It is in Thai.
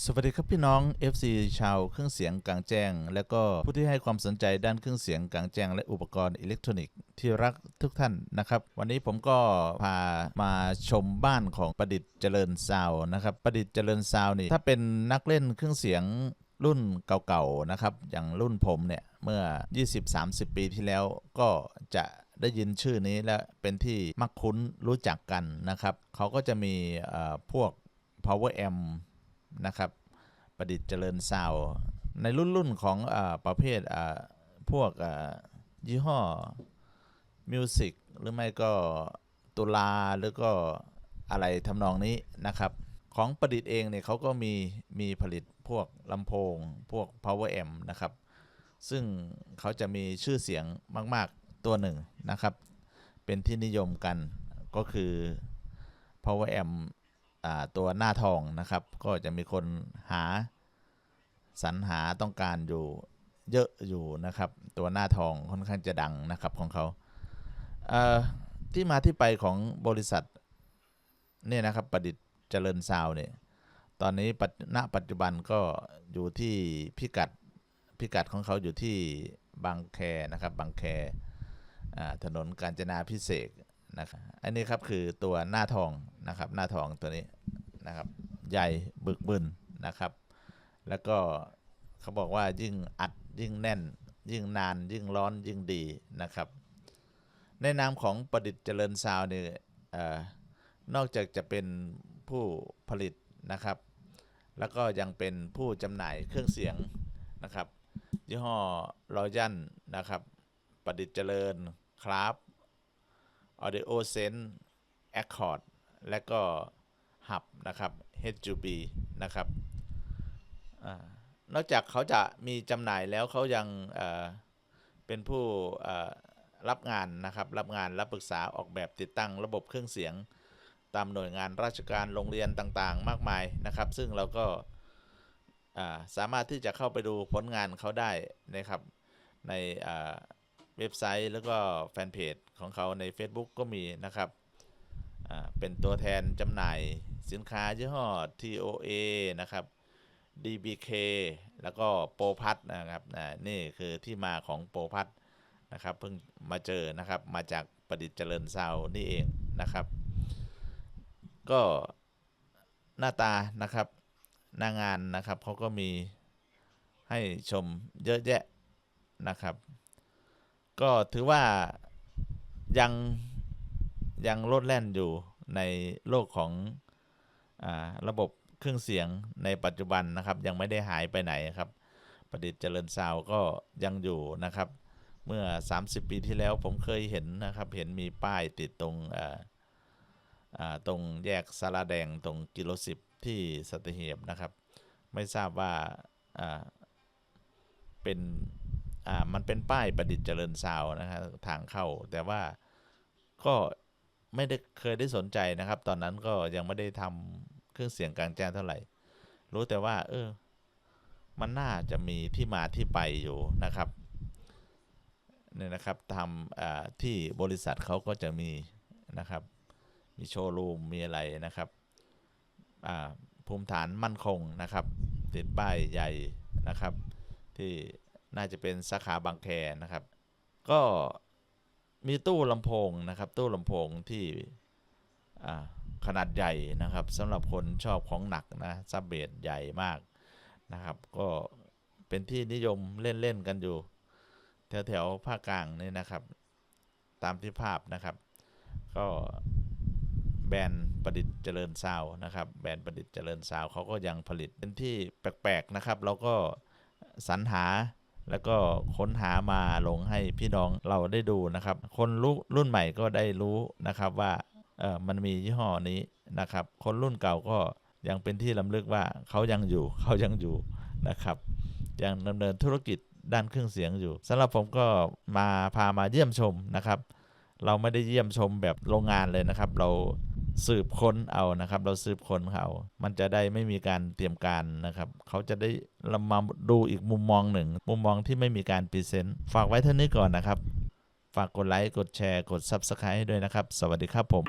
สวัสดีครับพี่น้อง FC ชาวเครื่องเสียงกลางแจ้ง และก็ผู้ที่ให้ความสนใจด้านเครื่องเสียงกลางแจ้ง และอุปกรณ์อิเล็กทรอนิกส์ที่รักทุกท่านนะครับ วันนี้ผมก็พามาชมบ้านของประดิษฐ์เจริญซาวนะครับประดิษฐ์เจริญซาวนี่ถ้าเป็นนักเล่นเครื่องเสียงรุ่นเก่าๆนะครับ อย่างรุ่นผมเนี่ยเมื่อ 20-30 ปีที่แล้วก็จะได้ยินชื่อนี้และเป็นที่มักคุ้นรู้จักกันนะครับเขาก็จะมีพวก power amp นะครับ ประดิษฐ์เจริญซาวในรุ่นรุ่นของอประเภทพวกยี่ห้อมิวสิกหรือไม่ก็ตุลาหรือก็อะไรทำนองนี้นะครับ ของประดิษฐ์เองเนี่ยเขาก็มีมีผลิตพวกลำโพง พวก power amp นะครับ ซึ่งเขาจะมีชื่อเสียงมาก ๆ ตัวหนึ่งนะครับ เป็นที่นิยมกันก็คือ power amp อ่า ตัวหน้าทองนะครับ ก็จะมีคนหาสรรหาต้องการอยู่เยอะอยู่นะครับ ตัวหน้าทองค่อนข้างจะดังนะครับของเขาเที่มาที่ไปของบริษัทเนี่ยนะครับประดิษฐ์เจริญซาวเนี่ยตอนนี้ปัจณปัจจุบันก็อยู่ที่พิกัดพิกัดของเขาอยู่ที่บางแคนะครับบางแคถนนกาญจนาพิเศษ นะครับอันนี้ครับคือตัวหน้าทองนะครับ หน้าทองตัวนี้นะครับ ใหญ่บึกบึนนะครับ แล้วก็เขาบอกว่ายิ่งอัดยิ่งแน่น ยิ่งนาน ยิ่งร้อนยิ่งดีนะครับ ในนามของประดิษฐ์เจริญซาวน์เนี่ยนอกจากจะเป็นผู้ผลิตนะครับ แล้วก็ยังเป็นผู้จำหน่ายเครื่องเสียงนะครับ ยี่ห้อรอยันนะครับ ประดิษฐ์เจริญ คราฟ Audio Sense Accord และก็ Hub นะครับ HGB นะครับอนอกจากเขาจะมีจำหน่ายแล้วเขายังเเป็นผู้รับงานนะครับ รับงานรับปรึกษาออกแบบติดตั้งระบบเครื่องเสียง ตามหน่วยงานราชการโรงเรียนต่างๆ มากมายนะครับ ซึ่งเราก็สามารถที่จะเข้าไปดูผลงานเขาได้นะครับใน เว็บไซต์แล้วก็แฟนเพจของเขาใน Facebook ก็มีนะครับ เป็นตัวแทนจำหน่ายสินค้ายี่ห้อ TOA นะครับ DBK แล้วก็โปรพัทนะครับนี่คือที่มาของโปรพัทนะครับเพิ่งมาเจอนะครับมาจากประดิษฐ์เจริญซาน์นี่เองนะครับ ก็หน้าตานะครับหน้างานนะครับเขาก็มีให้ชมเยอะแยะนะครับ ก็ถือว่ายังยังโลดแล่นอยู่ในโลกของอระบบเครื่องเสียงในปัจจุบันนะครับ ยังไม่ได้หายไปไหนครับ ประดิษฐ์เจริญซาวก็ยังอยู่นะครับ เมื่อ 30 ปีที่แล้วผมเคยเห็นนะครับ เห็นมีป้ายติดตรงตรงแยกสาราแดงตรงกิโลสิบที่สัตหีบนะครับ ไม่ทราบว่าเป็น อ่ามันเป็นป้ายประดิษฐ์เจริญซาวน์นะครับทางเข้า แต่ว่าก็ไม่ได้เคยได้สนใจนะครับ ตอนนั้นก็ยังไม่ได้ทำเครื่องเสียงกลางแจ้งเท่าไหร่ รู้แต่ว่า เออ มันน่าจะมีที่มาที่ไปอยู่นะครับเนี่ยนะครับทำอ่าที่บริษัทเขาก็จะมีนะครับ มีโชว์รูมมีอะไรนะครับอ่าภูมิฐานมั่นคงนะครับ ติดป้ายใหญ่นะครับ ที่ น่าจะเป็นสาขาบางแคนะครับ ก็มีตู้ลำโพงนะครับ ตู้ลำโพงที่ขนาดใหญ่นะครับสำหรับคนชอบของหนักนะซับเบสใหญ่มากนะครับ ก็เป็นที่นิยมเล่น ๆ กันอยู่ แถวๆภาคกลางนี่นะครับ ตามที่ภาพนะครับ ก็แบรนด์ประดิษฐ์เจริญซาวนะครับ แบรนด์ประดิษฐ์เจริญซาวเขาก็ยังผลิตเป็นที่แปลก ๆ นะครับ เราก็สรรหา แล้วก็ค้นหามาลงให้พี่น้องเราได้ดูนะครับ คนรุ่นรุ่นใหม่ก็ได้รู้นะครับว่าเออมันมียี่ห้อนี้นะครับ คนรุ่นเก่าก็ยังเป็นที่ลำลึกว่าเขายังอยู่เขายังอยู่นะครับ ยังดำเนินธุรกิจด้านเครื่องเสียงอยู่สำหรับผมก็มาพามาเยี่ยมชมนะครับ เราไม่ได้เยี่ยมชมแบบโรงงานเลยนะครับ เรา สืบค้นเอานะครับ เราสืบค้นเขามันจะได้ไม่มีการเตรียมการนะครับ เขาจะได้เรามาดูอีกมุมมองหนึ่ง มุมมองที่ไม่มีการพรีเซนต์ฝากไว้เท่านี้ก่อนนะครับ ฝากกดไลค์ กดแชร์ กด Subscribe ให้ด้วยนะครับ สวัสดีครับผม